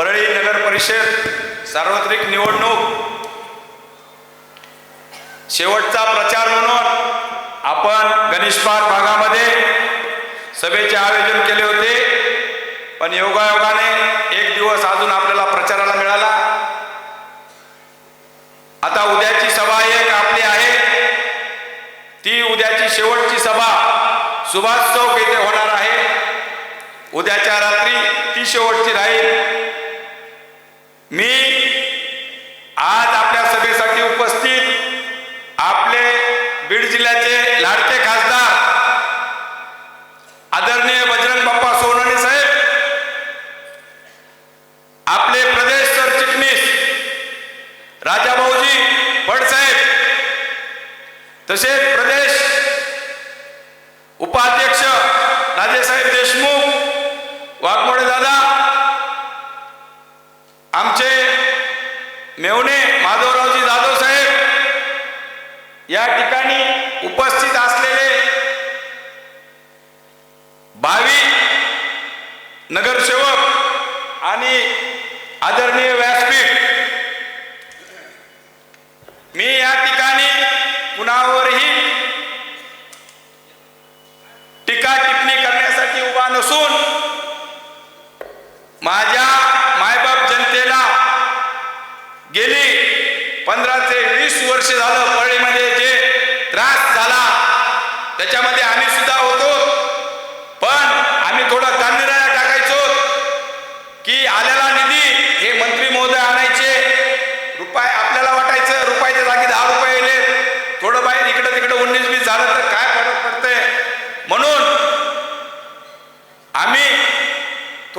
परळी नगर परिषद सार्वत्रिक निवडणूक. शेवटचा प्रचार म्हणून आपण गणेशपार भागामध्ये सभेचे आयोजन केले होते. पण योगायोगाने एक दिवस अजून आपल्याला प्रचाराला मिळाला. आता उद्याची सभा एक आपली आहे. ती उद्याची शेवटची सभा सुभाष चौक येथे होणार आहे. उद्याच्या रात्री ती शेवटची राहील. मी அவர்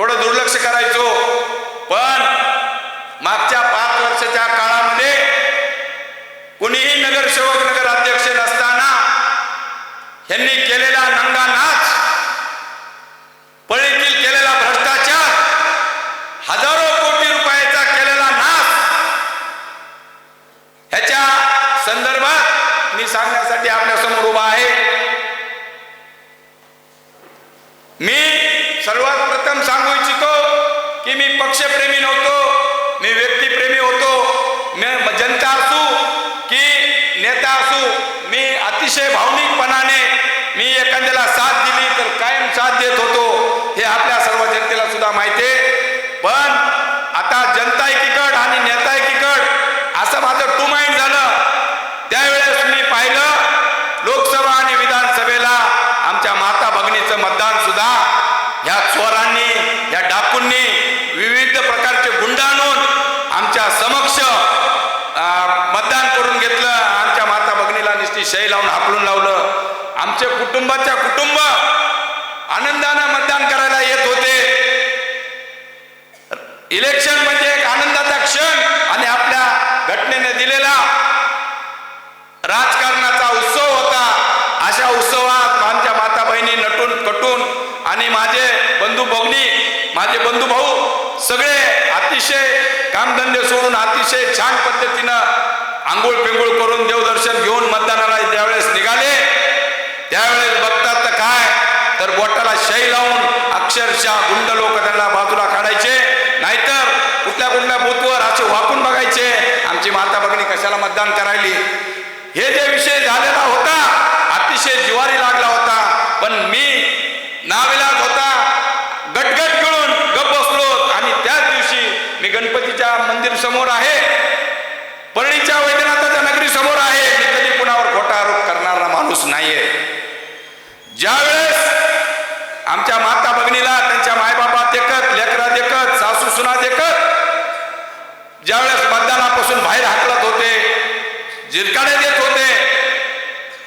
थोडं दुर्लक्ष करायचो. पण मागच्या पाच वर्षाच्या काळामध्ये कुणीही नगरसेवक नगर अध्यक्ष नसताना यांनी केलेला नंगा नाच पळीतील केलेला भ्रष्टाचार हजारो कोटी रुपयाचा केलेला नाश ह्याच्या संदर्भात मी सांगण्यासाठी आपल्यासमोर उभा आहे मी सर्वात प्रथम सांगू इच्छितो की मी पक्षप्रेमी नव्हतो मी व्यक्तिप्रेमी होतो मी जनता असू की नेता असू मी अतिशय भावनिकपणाने मी एखाद्याला साथ दिली तर कायम साथ देत होतो. हे आपल्या सर्व जनतेला सुद्धा माहिती आहे पण आता जनता एकीकड आणि नेता एकीकड असं माझं टू माइंड झालं त्यावेळेस मी पाहिलं लोकसभा आणि विधानसभेला आमच्या माता भगिनीचं मतदान सुद्धा ह्या चोरांनी ह्या डाकूंनी विविध प्रकारचे गुंड आणून आमच्या समक्ष अं, मतदान करून घेतलं आमच्या माता भगिनीला नुसती शै लावून हाकलून लावलं आमच्या कुटुंबाच्या कुटुंब आनंदानं मतदान करायला येत होते इलेक्शन म्हणजे एक आनंदाचा क्षण आणि आपल्या घटनेने दिलेला राजकारणाचा उत्सव होता. अशा उत्सवात आमच्या माता बहिणी नटून कटून आणि माझे बंधू भगिनी माझे बंधू भाऊ सगळे अतिशय कामधंदे सोडून अतिशय छान पद्धतीनं आंघोळ पिंगोळ करून देवदर्शन घेऊन मतदानाला ज्यावेळेस निघाले त्यावेळेस बघतात तर काय? तर बोटाला शै लावून अक्षरशः गुंड लोक त्यांना बाजूला काढायचे. कुठल्या कुठल्या बूथवर असे वाकून बघायचे. आमची माता भगिनी कशाला मतदान करायली? हे जे विषय झालेला होता अतिशय जिवारी लागला होता पण मी नाविलाज होता गटगट गिळून गप बसलो आणि त्याच दिवशी मी गणपतीच्या मंदिर समोर आहे परळीच्या वैद्यनाथाच्या नगरी समोर आहे मी कधी कुणावर खोटा आरोप करणारा माणूस नाहीये ज्यावेळेस आमच्या माता भगिनीला त्यांच्या मायबाबा देखत लेकरा देखत सासू सुना देखत ज्यावेळेस मतदानापासून बाहेर हाकलत होते जिरकाडे देत होते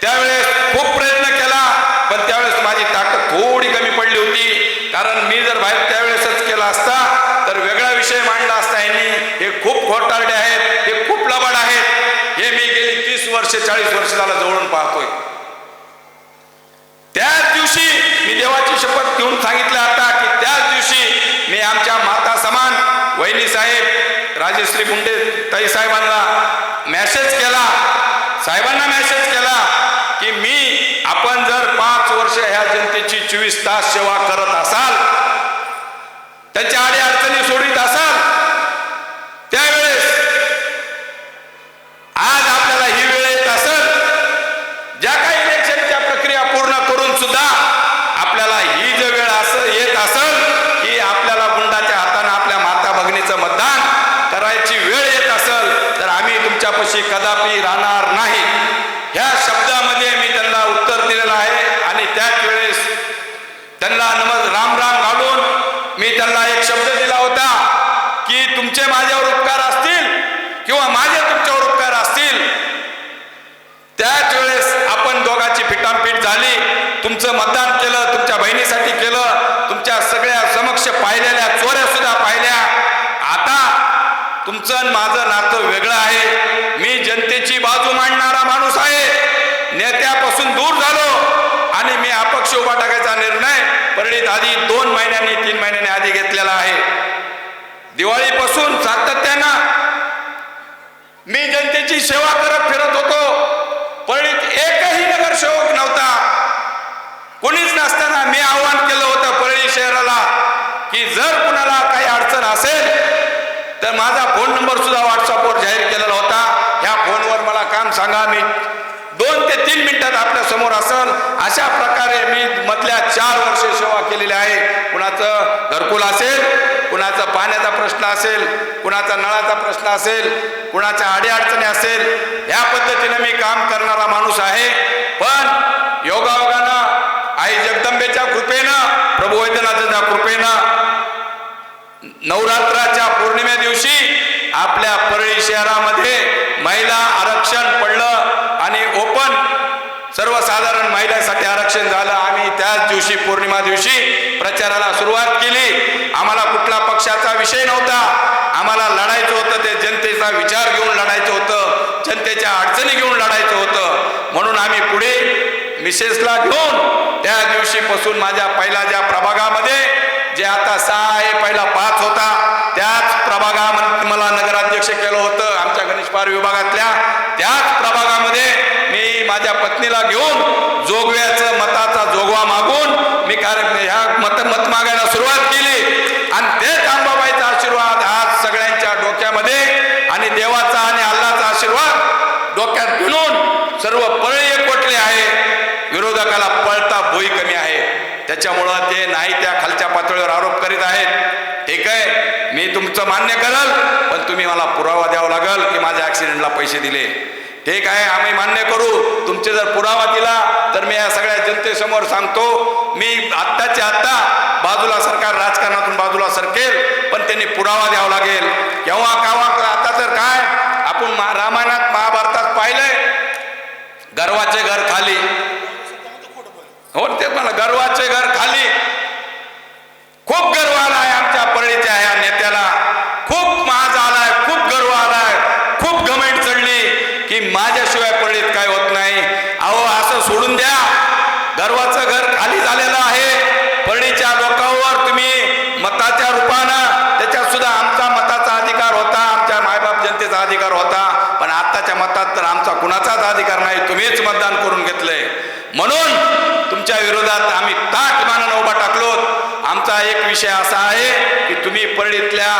त्यावेळेस खूप प्रयत्न केला पण त्यावेळेस माझी ताकद थोडी कमी पडली होती. कारण मी जर बाहेर त्यावेळेसच केला असता तर वेगळा विषय मांडला असता यांनी. हे खूप खोटारडे आहेत हे खूप लबाड आहेत. हे मी गेली तीस वर्ष चाळीस वर्ष झाला जवळून पाहतोय. त्याच दिवशी मी देवाची शपथ घेऊन सांगितलं आता की त्याच दिवशी मी आमच्या माता समान वहिनी गुंडे ताई साहेबांना मेसेज केला. साहेबांना मेसेज केला की मी आपण जर पाच वर्ष ह्या जनतेची चोवीस तास सेवा करत असाल त्यांच्या आड्या अडचणी सोडित असाल आणि माझं नातं वेगळं आहे मी जनतेची बाजू मांडणारा माणूस आहे नेत्यापासून दूर झालो आणि मी अपक्ष उभा टाकायचा निर्णय परळीत आधी दोन महिन्यांनी तीन महिन्यांनी आधी घेतलेला आहे दिवाळीपासून सातत्यानं मी सेवा करत फिरत होतो. पण एकही नगरसेवक नव्हता. कोणीच नसताना मी आवाहन केलं होतं परळी शहराला की जर कुणाला काही अडचण असेल तर माझा फोन नंबर सुद्धा व्हॉट्सअपवर जाहीर केलेला होता. ह्या फोनवर मला काम सांगा मी. दोन ते तीन मिनिटात आपल्यासमोर असल अशा प्रकारे मी मधल्या चार वर्ष सेवा केलेली आहे. कुणाचं घरकुल असेल कुणाचा पाण्याचा प्रश्न असेल कुणाचा नळाचा प्रश्न असेल कुणाच्या अडीअडचणी असेल या पद्धतीने मी काम करणारा माणूस आहे. पण योगायोगानं आई जगदंबेच्या कृपेनं प्रभू वैद्यनाथाच्या कृपेनं नवरात्राच्या पौर्णिमे दिवशी आपल्या परळी शहरामध्ये महिला आरक्षण पडलं. सर्वसाधारण महिलांसाठी आरक्षण झालं. आम्ही त्याच दिवशी पौर्णिमा दिवशी प्रचाराला सुरुवात केली. आम्हाला कुठला पक्षाचा विषय नव्हता. आम्हाला लढायचं होतं ते जनतेचा विचार घेऊन लढायचं होतं. जनतेच्या अडचणी घेऊन लढायचं होतं. म्हणून आम्ही पुढे मिसेसला घेऊन त्या दिवशीपासून माझ्या पहिल्या ज्या प्रभागामध्ये जे आता सहा आहे पहिला पाच होता त्याच प्रभागामध्ये मला नगराध्यक्ष केलं होतं. आमच्या गणेश पार विभागातल्या माझ्या पत्नीला घेऊन जोगव्याचं मताचा जोगवा मागून मी कार्य ह्या मत मत मागायला सुरुवात केली. आणि तेच अंबाबाईचा आशीर्वाद आज सगळ्यांच्या डोक्यामध्ये आणि देवाचा आणि अल्लाचा आशीर्वाद डोक्यात घेऊन सर्व पळी एकवटले आहे. विरोधकाला पळता बोई कमी आहे. त्याच्यामुळं ते नाही त्या खालच्या पातळीवर आरोप करीत आहेत. ठीक आहे मी तुमचं मान्य करल पण तुम्ही मला पुरावा द्यावा लागल की माझ्या ॲक्सिडेंटला पैसे दिले. ठीक आहे आम्ही मान्य करू? तुमचे जर पुरावा दिला तर मी या सगळ्या जनतेसमोर सांगतो मी आत्ताच्या आत्ता बाजूला सरकार राजकारणातून बाजूला सरकेल पण त्यांनी पुरावा द्यावा लागेल. केव्हा कावा आता तर काय? आपण मा- रामायणात महाभारतात पाहिलंय गर्वाचे घर खाली. हो तेच मला गर्वाचे घर खाली. खूप गर्व आलाय आमच्या परळीत ह्या नेत्याला खूप माज आलाय खूप गर्व आलाय खूप घमेंट चढली की माझ्याशिवाय परळीत काय होत नाही अहो असं सोडून द्या गर्वाचं घर खाली झालेलं आहे. परळीच्या लोकांवर तुम्ही मताच्या रूपानं त्याच्यात सुद्धा आमचा मताचा अधिकार होता आमच्या मायबाप जनतेचा अधिकार होता. पण आत्ताच्या मतात तर आमचा कुणाचाच अधिकार नाही तुम्हीच मतदान करून घेतलंय. म्हणून तुमच्या विरोधात आम्ही ताट मानानं उभा टाकलो. आमचा एक विषय असा आहे की तुम्ही परळीतल्या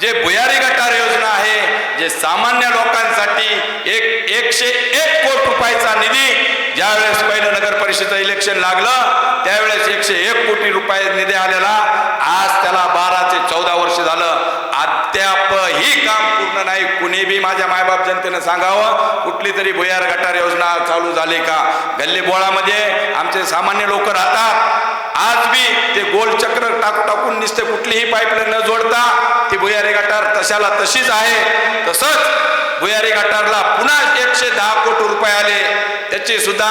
जे भुयारी गटार योजना आहे जे सामान्य लोकांसाठी एक एकशे एक कोटी रुपयाचा निधी ज्यावेळेस पहिलं नगर परिषदेचं इलेक्शन लागलं त्यावेळेस एकशे एक कोटी रुपये निधी आलेला. आज त्याला बारा ते चौदा वर्ष झालं. अद्यापही काम पूर्ण नाही. कुणी बी माझ्या मायबाप जनतेनं सांगावं कुठली तरी भुयार गटार योजना चालू झाली का? गल्ली बोळामध्ये आमचे सामान्य लोक राहतात. आज बी ते गोल चक्र टाकू टाकून निसते कुठलीही पाईपलाईन न जोडता ती भुयारी गटार तशाला तशीच आहे. तसंच भुयारी गटारला पुन्हा एकशे दहा कोटी रुपये आले. त्याची सुद्धा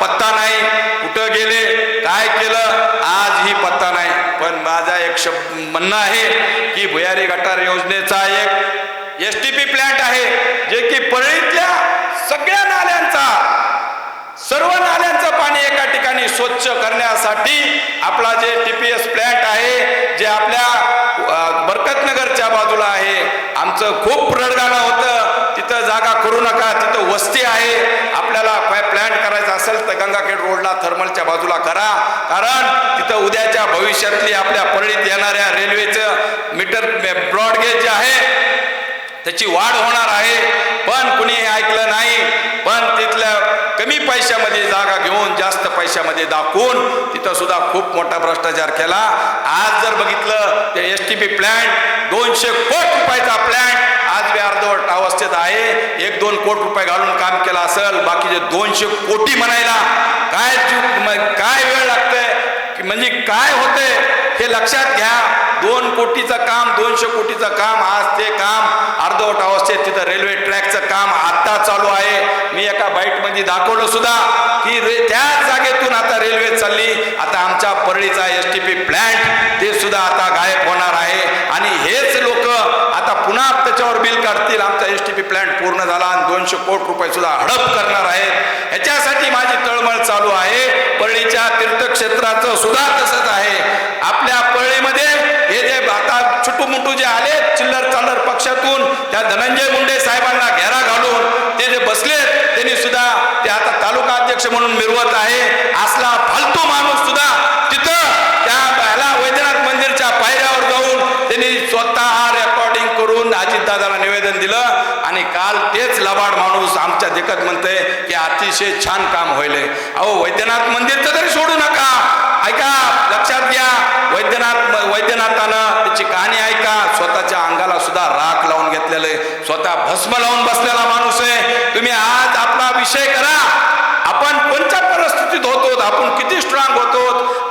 पत्ता नाही. कुठं गेले? काय केलं? आजही पत्ता नाही. पण माझा एक शब्द म्हणणं आहे की भुयारी गटार योजनेचा एक एस टी पी प्लॅन्ट आहे जे की परळीतल्या सगळ्या नाल्यांचा सर्व नाल्या पाणी एका ठिकाणी स्वच्छ करण्यासाठी आपला जे टी पी एस प्लॅन्ट आहे जे आपल्या बरकतनगरच्या बाजूला आहे आमचं खूप रडगाणं होतं. तिथं जागा करू नका तिथं वस्ती आहे. आपल्याला प्लॅन्ट प्लॅन करायचा असेल तर गंगाखेड रोडला थर्मलच्या बाजूला करा. कारण तिथं उद्याच्या भविष्यातली आपल्या परळीत येणाऱ्या रेल्वेचं मीटर ब्रॉडगेज जे आहे त्याची वाढ होणार आहे. पण कुणी हे ऐकलं नाही पण तिथल्या कमी पैशामध्ये जागा घेऊन जास्त पैशामध्ये दाखवून तिथं सुद्धा खूप मोठा भ्रष्टाचार केला. आज जर बघितलं ते एस टी पी प्लॅन्ट दोनशे कोट रुपयाचा प्लॅन्ट आज बी अर्धवट अवस्थेत आहे. एक दोन कोट रुपये घालून काम केलं असेल बाकीचे दोनशे कोटी म्हणायला काय चूक- काय वेळ लागतंय म्हणजे काय होतंय हे लक्षात घ्या. दोन कोटीचं काम दोनशे कोटीचं काम आज ते काम अर्धवट अवस्थेत तिथं रेल्वे ट्रॅकचं काम आत्ता चालू आहे. मी एका बाईटमध्ये दाखवलं सुद्धा की रे त्याच जागेतून आता रेल्वे चालली. आता आमच्या परळीचा एस टी पी प्लॅन्ट ते सुद्धा आता गायब होणार आहे. आणि हेच लोक आता पुन्हा त्याच्यावर बिल काढतील. आमचा एस टी पी प्लॅंट पूर्ण झाला आणि दोनशे कोटी रुपये सुद्धा हडप करणार आहेत. ह्याच्यासाठी माझी तळमळ चालू आहे. परळीच्या तीर्थक्षेत्राचं सुद्धा तसंच आहे. आपल्या परळीमध्ये आता मुंटू जे आले चिल्लर चालर पक्षातून त्या धनंजय मुंडे साहेबांना घेरा घालून ते जे बसले त्यांनी सुद्धा ते आता तालुका अध्यक्ष म्हणून मिरवत आहे. असला फालतू माणूस सुद्धा तिथं त्या ह्याला वैद्यनाथ मंदिरच्या पायऱ्यावर जाऊन त्यांनी स्वतः रेकॉर्डिंग करून अजितदादाला निवेदन दिलं. आणि काल तेच लबाड माणूस आमच्या देखत म्हणते की अतिशय छान काम होईल अहो वैद्यनाथ मंदिरचं तरी सोडू नका. ऐका लक्षात घ्या. वैद्यनाथ वैद्यनाथानं त्याची कहाणी ऐका. स्वतःच्या अंगाला सुद्धा राख लावून घेतलेलं आहे. स्वतः भस्म लावून बसलेला माणूस आहे. तुम्ही आज आपला विषय करा आपण कोणत्या परिस्थितीत होतो आपण किती स्ट्रॉंग होतो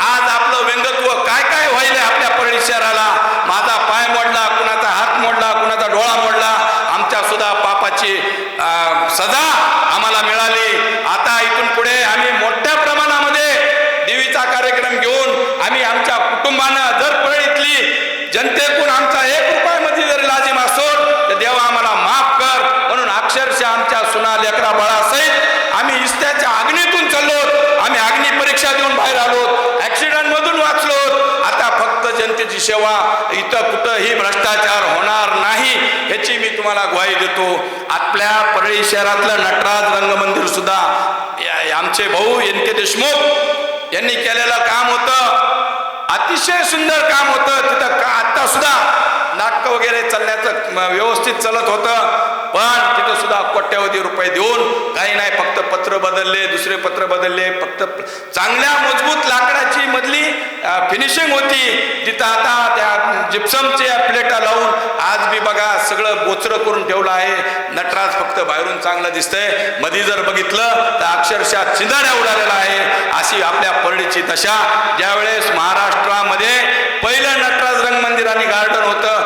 आज आपलं व्यंगत्व काय काय व्हायलंय आपल्या परळी शहराला माझा पाय मोडला कुणाचा हात मोडला कुणाचा डोळा मोडला आमच्या सुद्धा पापाची अं, सजा आम्हाला मिळाली आता इथून पुढे आम्ही मोठ्या प्रमाणामध्ये देवीचा कार्यक्रम घेऊन आम्ही आमच्या कुटुंबानं जर परळीतली जनतेतून आमचा एक रुपयामध्ये जर लाजीम असो तर देवा आम्हाला माफ कर म्हणून अक्षरशः आमच्या सुना लेकरा बाळासहित आम्ही इस्त्याच्या अग्नीतून चाललो आम्ही अग्नी परीक्षा देऊन बाहेर आलो ऍक्सिडेंट मधून वाचलो आता फक्त जनतेची सेवा इथं कुठंही भ्रष्टाचार होणार नाही ह्याची मी तुम्हाला ग्वाही देतो. आपल्या परळी शहरातलं नटराज रंगमंदिर सुद्धा आमचे भाऊ एन के देशमुख यांनी केलेलं काम होतं. अतिशय सुंदर काम होतं. तिथं का आता सुद्धा नाटकं वगैरे चालण्याचं व्यवस्थित चालत होतं. पण तिथं सुद्धा कोट्यावधी रुपये देऊन काही नाही फक्त पत्र बदलले दुसरे पत्र बदलले फक्त चांगल्या मजबूत लाकडाची मधली फिनिशिंग होती. तिथं आता त्या जिप्समच्या प्लेटा लावून आज बी बघा सगळं बोचरं करून ठेवलं आहे. नटराज फक्त बाहेरून चांगलं दिसतंय. मध्ये जर बघितलं तर अक्षरशः चिंदाड्या उडालेला आहे. अशी आपल्या परडीची दशा. ज्यावेळेस महाराष्ट्रामध्ये पहिलं नटराज रंग मंदिर आणि गार्डन होतं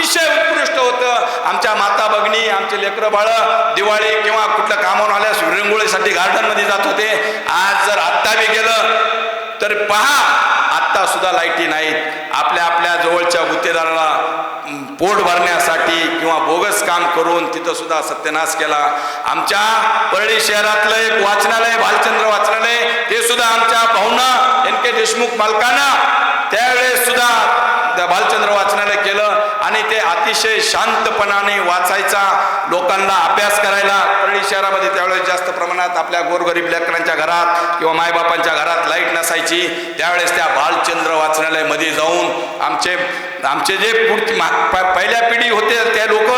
अतिशय उत्कृष्ट होतं. आमच्या माता भगिनी आमचे लेकरं बाळ दिवाळी किंवा कुठलं कामावून आल्यास विरंगुळीसाठी गार्डनमध्ये जात होते. आज जर आत्ता बी गेलं तर पहा आत्ता सुद्धा लाईटी नाहीत. आपल्या आपल्या जवळच्या गुत्तेदाराला पोट भरण्यासाठी किंवा बोगस काम करून तिथं सुद्धा सत्यानाश केला. आमच्या परळी शहरातलं एक वाचनालय भालचंद्र वाचनालय ते सुद्धा आमच्या भाऊनं एन के देशमुख मालकानं त्यावेळेस सुद्धा भालचंद्र वाचनालय केलं आणि ते अतिशय शांतपणाने वाचायचा लोकांना अभ्यास करायला परळी शहरामध्ये त्यावेळेस जास्त प्रमाणात आपल्या गोरगरीब लेकरांच्या घरात किंवा मायबापांच्या घरात लाइट नसायची. त्यावेळेस त्या भालचंद्र वाचनालयमध्ये जाऊन आमचे आमचे जे पुढची प- पहिल्या पिढी होते त्या लोक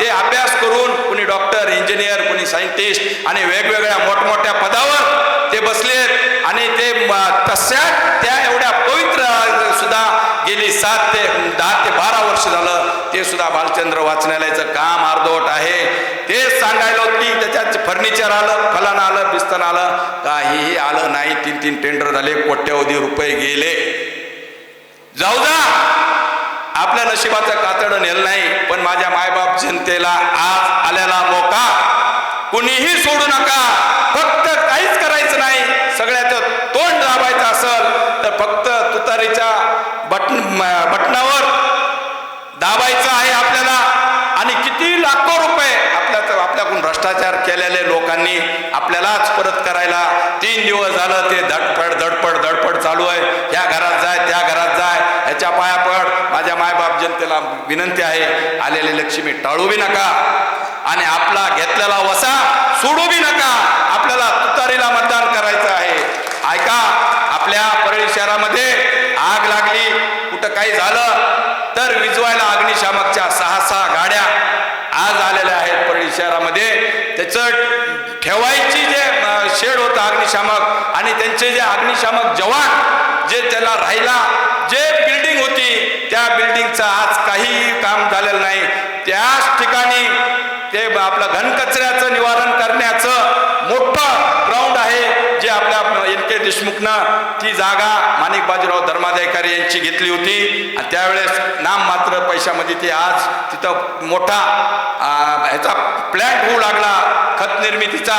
ते अभ्यास करून कुणी डॉक्टर इंजिनियर कुणी सायंटिस्ट आणि वेगवेगळ्या मोठमोठ्या पदावर ते बसलेत आणि ते तशा त्या एवढ्या पवित्र सुद्धा गेली सात ते दहा ते बारा वर्ष झालं ते सुद्धा भालचंद्र वाचनालयाचं काम अर्धवट आहे. तेच सांगायला होती की त्याच्यात फर्निचर आलं फलान आलं बिस्तन आलं काहीही आलं नाही. तीन तीन टेंडर झाले कोट्यवधी रुपये गेले. जाऊ जा. आपल्या नशिबाचं कातडं नेलं नाही पण माझ्या मायबाप जनतेला आज आलेला मोका. कुणीही सोडू नका. फक्त काहीच करायचं नाही. सगळ्याचं तोंड दाबायचं असेल तर फक्त तुतारीच्या बटन बटनावर दाबायचं आहे आपल्याला. आणि किती लाखो रुपये आपल्या आपल्याकडून भ्रष्टाचार केलेले लोकांनी आपल्यालाच परत करायला. तीन दिवस झालं ते धडपड धडपड धडपड चालू आहे. ह्या घरात जाय त्या घरात जाय. ह्याच्या पाया पड. माझ्या मायबाप जनतेला विनंती आहे. आलेले लक्ष्मी टाळू बी नका. आणि आपला घेतलेला वसा सोडू बी नका आपल्याला तुतारीला मतदान करायचं आहे ऐका आपल्या परळी शहरामध्ये आग लागली कुठं काही झालं तर विजवायला अग्निशामकच्या सहा सहा गाड्या आज आलेल्या आहेत परळी शहरामध्ये त्याचं ठेवायची जे अं, शेड होतं अग्निशामक आणि त्यांचे जे अग्निशामक जवान जे त्याला राहिला जे बिल्डिंग होती त्या बिल्डिंगचं आज काही काम झालेलं नाही. त्याच ठिकाणी ते आपलं घनकचऱ्याचं निवारण करण्याचं मोठं ग्राउंड आहे जे आपल्या एन के देशमुखनं ती जागा माणिक बाजीराव धर्माधिकारी यांची घेतली होती. आणि त्यावेळेस नाम मात्र पैशामध्ये ते आज तिथं मोठा ह्याचा प्लॅट होऊ लागला. खत निर्मितीचा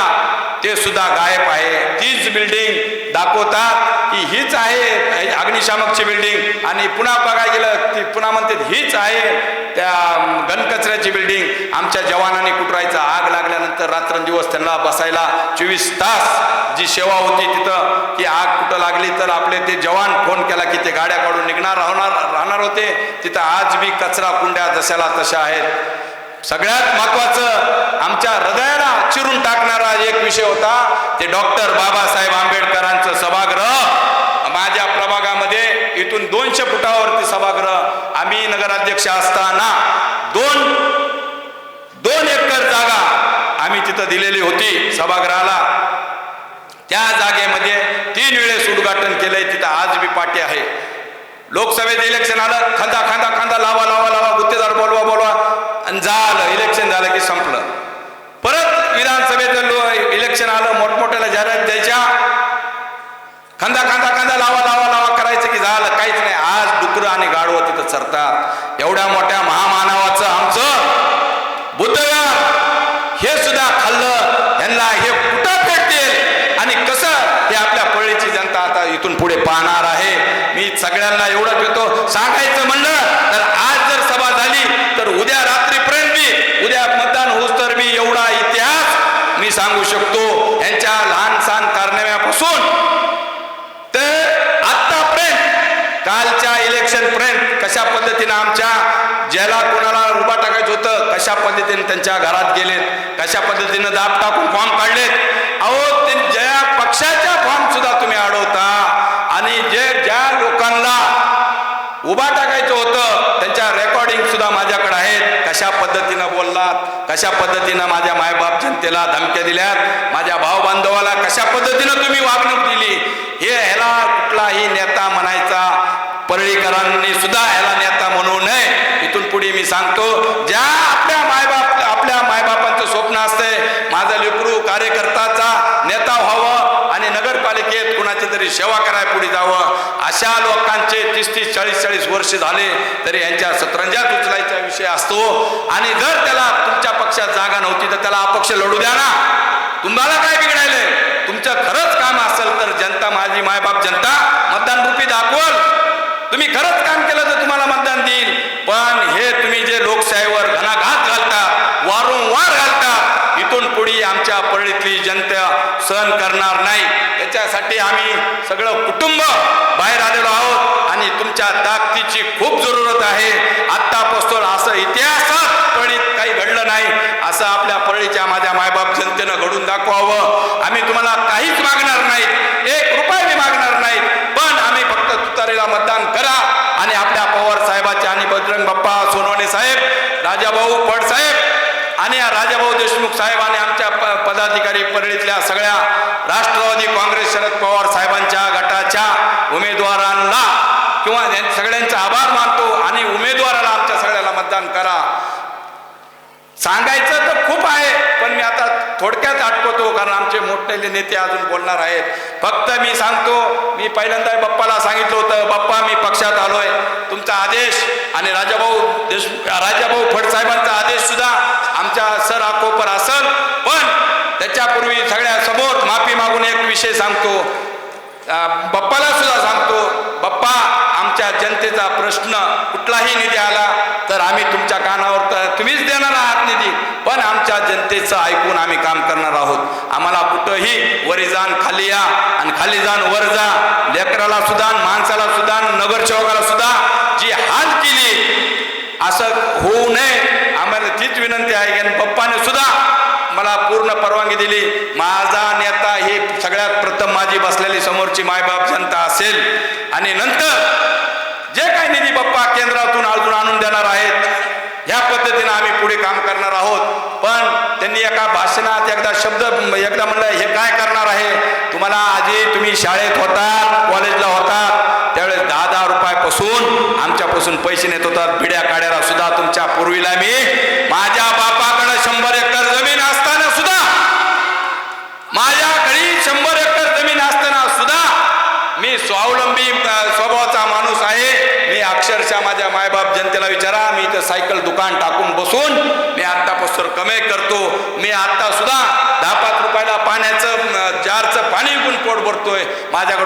ते सुद्धा गायब आहे. तीच बिल्डिंग दाखवतात की हीच आहे अग्निशामकची बिल्डिंग आणि पुन्हा बघायला गेलं ती पुन्हा म्हणते हीच आहे त्या घनकचऱ्याची बिल्डिंग आमच्या जवानांनी कुटरायचा आग लागल्यानंतर रात्रंदिवस त्यांना बसायला चोवीस तास जी सेवा होती तिथं की आग कुठं लागली तर आपले ते जवान फोन केला की ते गाड्या काढून निघणार राहणार राहणार होते. तिथं आज बी कचरा कुंड्या जशाला तशा आहेत. सगळ्यात महत्वाचं आमच्या हृदयाला चिरून टाकणारा एक विषय होता ते डॉक्टर बाबासाहेब आंबेडकरांचं सभागृह. माझ्या प्रभागामध्ये इथून दोनशे फुटावरती सभागृह आम्ही नगराध्यक्ष असताना दोन दोन एकर जागा आम्ही तिथं दिलेली होती सभागृहाला. त्या जागेमध्ये उद्घाटन केलंय तिथं आज बी पाठी आहे. लोकसभेचं इलेक्शन आलं खांदा खांदा खांदा लावा लावा लावा गुत्तेदार बोलवा बोलवा आणि झालं इलेक्शन झालं की संपलं. परत विधानसभेचं इलेक्शन आलं मोठमोठ्याला जाहिरात द्यायच्या. खांदा खांदा खांदा लावा लावा लावा करायचं की झालं काहीच नाही. आज डुकरं आणि गाढवं तिथं चरतात. एवढ्या मोठ्या महामानवाचं आमचं बुद्धगार हे सुद्धा खाल्लं यांना हे कुठं भेटतील आणि कसं हे आपल्या पळीची जनता आता इथून पुढे पाहणार आहे सगळ्यांना एवढंच सांगायचं म्हणलं तर आज जर सभा झाली तर उद्या रात्रीपर्यंत मी उद्या मतदान होऊस तर मी एवढा इतिहास मी सांगू शकतो. यांच्या लहान सहान कारनाम्यापासून तर आतापर्यंत कालच्या इलेक्शन पर्यंत कशा पद्धतीनं आमच्या ज्याला कोणाला उभा टाकायचं होतं कशा पद्धतीने त्यांच्या घरात गेलेत कशा पद्धतीनं दाब टाकून फॉर्म काढलेत. अहो ते ज्या पक्षाच्या फॉर्म सुद्धा तुम्ही अडवता आणि जे ज्या लोकांना उभा टाकायचं होतं त्यांच्या रेकॉर्डिंग सुद्धा माझ्याकडे आहेत कशा पद्धतीनं बोललात कशा पद्धतीनं माझ्या मायबाप जनतेला धमक्या दिल्यात माझ्या भाऊ बांधवाला कशा पद्धतीनं तुम्ही वागणूक दिली हे ह्याला कुठलाही नेता म्हणायचा परळीकरांनी सुद्धा ह्याला नेता म्हणू नये. इथून पुढे मी सांगतो ज्या आपल्या मायबाप आपल्या मायबापांचं स्वप्न असतंय माझा लेकरू कार्यकर्ताचा नेता व्हावं आणि नगरपालिकेत कुणाची तरी सेवा करायला पुढे जावं अशा लोक तीस तीस चाळीस चाळीस वर्ष झाले तरी यांच्या सतरंजात उचलायचा विषय असतो. आणि जर त्याला तुमच्या पक्षात जागा नव्हती तर त्याला अपक्ष लढू द्या ना. तुम्हाला काय बिघडायलंय? तुमचं खरंच काम असेल तर जनता माझी मायबाप जनता मतदान रूपी दाखवल. तुम्ही खरंच काम केलं तर तुम्हाला मतदान देईल पण हे तुम्ही जे लोकशाहीवर घणाघात घालता वारंवार घालता इथून पुढे आमच्या परळीतली जनता सहन करणार नाही त्याच्यासाठी आम्ही सगळं कुटुंब बाहेर आलेलो आहोत आणि तुमच्या ताकदीची खूप जरूरत आहे. आत्तापासून असं इतिहासात परळीत काही घडलं नाही असं आपल्या परळीच्या माझ्या मायबाप जनतेनं घडून दाखवावं. आम्ही तुम्हाला काहीच मागणार नाहीत एक रुपया मी मागणार नाहीत पण आम्ही फक्त तुतारीला मतदान करा आणि आपल्या पवार साहेबाचे आणि बजरंग बाप्पा सोनवणे साहेब राजाभाऊ फड साहेब आणि या राजाभाऊ देशमुख साहेब आणि आमच्या प- पदाधिकारी परळीतल्या सगळ्या राष्ट्रवादी काँग्रेस शरद पवार साहेबांच्या गटाच्या उमेदवारांना किंवा सगळ्यांचा आभार मानतो आणि उमेदवाराला आमच्या सगळ्याला मतदान करा. सांगायचं तर खूप आहे. पण मी आता थोडक्यात आठवतो कारण आमचे मोठे नेते अजून बोलणार आहेत. फक्त मी सांगतो मी पहिल्यांदा बाप्पाला सांगितलं होतं बाप्पा मी पक्षात आलोय. तुमचा आदेश आणि राजाभाऊ देश राजाभाऊ फडसाहेबांचा आदेश सुद्धा आमच्या सर आकोपर असल पण त्याच्यापूर्वी सगळ्यासमोर माफी मागून एक विषय सांगतो. बाप्पाला सुद्धा सांगतो बाप्पा आमच्या जनतेचा प्रश्न कुठलाही निधी आला तर आम्ही तुमच्या कानावर तर तुम्हीच देणार आहात. निधी पण आमच्या जनतेचं ऐकून आम्ही काम करणार आहोत. आम्हाला कुठंही वरी जाण खाली या आणि खाली जाण वर जा. लेकराला सुद्धा माणसाला सुद्धा नगरसेवकाला सुद्धा जी हाल केली असं होऊ नये. आम्हाला तीच विनंती आहे की पप्पाने सुद्धा मला पूर्ण परवानगी दिली. माझा नेता हे सगळ्यात प्रथम माझी बसलेली समोरची मायबाप जनता असेल. आणि नंतर जे काही निधी बाप्पा केंद्रातून अजून आणून देणार आहेत ह्या पद्धतीनं आम्ही पुढे काम करणार आहोत. पण त्यांनी एका भाषणात एकदा शब्द एकदा म्हणलं हे काय करणार आहे? तुम्हाला आजी तुम्ही शाळेत होतात कॉलेजला होतात त्यावेळेस दहा दहा रुपयापासून आमच्यापासून पैसे नेत होतात पिढ्या काढायला सुद्धा तुमच्या पूर्वीला मी माझ्या बाप शंभर एकर जमीन असताना सुद्धा माझ्या घरी शंभर एकर जमीन असताना सुद्धा मी स्वावलंबी अ, स्वभावाचा माणूस आहे मी अक्षरशः माझ्या त्याला विचारा मी इथं सायकल दुकान टाकून बसून मी आत्तापासून कमाई करतो. मी आत्ता सुद्धा दहा पाच रुपयाला पाण्याचं जारचं पाणी विकून पोट भरतोय. माझ्याकडे